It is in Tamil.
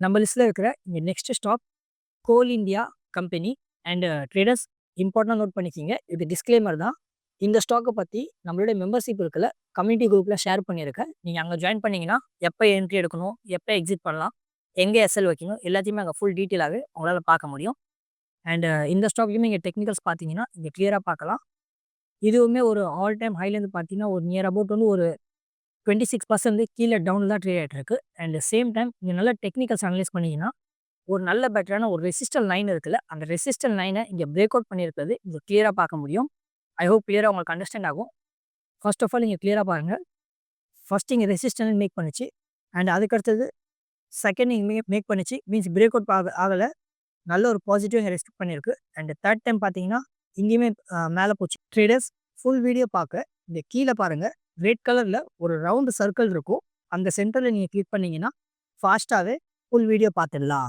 நம்ம லிஸ்ட்டில் இருக்கிற இங்கே next stop Coal India company and traders இம்பார்ட்டண்டாக note பண்ணிக்கிங்க. இது டிஸ்க்ளைமர் தான். இந்த ஸ்டாக்கை பற்றி நம்மளுடைய மெம்பர்ஷிப் இருக்கல கம்யூனிட்டி குரூப்பில் ஷேர் பண்ணியிருக்கேன். நீங்கள் அங்கே ஜாயின் பண்ணிங்கன்னா எப்போ என்ட்ரி எடுக்கணும் எப்போ எக்ஸிட் பண்ணலாம் எங்கே எஸ்எல் வைக்கணும் எல்லாத்தையுமே அங்கே ஃபுல் டீட்டெயிலாகவே உங்களால் பார்க்க முடியும். அண்டு uh, இந்த ஸ்டாக்லையுமே இங்கே டெக்னிக்கல்ஸ் பார்த்தீங்கன்னா இங்கே கிளியராக பார்க்கலாம். இதுவுமே ஒரு ஆல் டைம் ஹைலேருந்து பார்த்தீங்கன்னா ஒரு நியர் அபவுட் வந்து ஒரு டுவெண்ட்டி சிக்ஸ் பர்சன்ட் கீழே டவுன் தான் ட்ரேட் ஆகிட்டு இருக்கு. அண்ட் சேம் டைம் நீங்கள் நல்ல டெக்னிக்கல்ஸ் அனலைஸ் பண்ணிங்கன்னா ஒரு நல்ல பெட்டரான ஒரு ரெசிஸ்டல் லைன் இருக்குல்ல அந்த ரெசிஸ்டல் லைனை இங்கே பிரேக் அவுட் பண்ணியிருக்கிறது இங்கே கிளியராக பார்க்க முடியும். ஐ ஹோப் கிளியராக உங்களுக்கு அண்டர்ஸ்டாண்ட் ஆகும். ஃபர்ஸ்ட் ஆஃப் ஆல் இங்கே கிளியராக பாருங்கள் ஃபஸ்ட் இங்கே ரெசிஸ்டன்ஸ் மேக் பண்ணிச்சு. அண்ட் அதுக்கடுத்தது செகண்ட் இங்கே மேக் பண்ணிச்சு. மீன்ஸ் பிரேக் அவுட் ஆக ஆகலை. நல்ல ஒரு பாசிட்டிவ் இங்கே ரெஸ்பெக்ட் பண்ணியிருக்கு. அண்ட் தேர்ட் டைம் பார்த்தீங்கன்னா இங்கேயுமே மேலே போச்சு. ட்ரேடர்ஸ் ஃபுல் வீடியோ பார்க்க. இந்த கீழே பாருங்கள் ரெட் கலரில் ஒரு ரவுண்டு சர்க்கிள் இருக்கும். அந்த சென்டரில் நீங்கள் கிளிக் பண்ணிங்கன்னா ஃபாஸ்ட்டாகவே ஃபுல் வீடியோ பார்த்துடலாம்.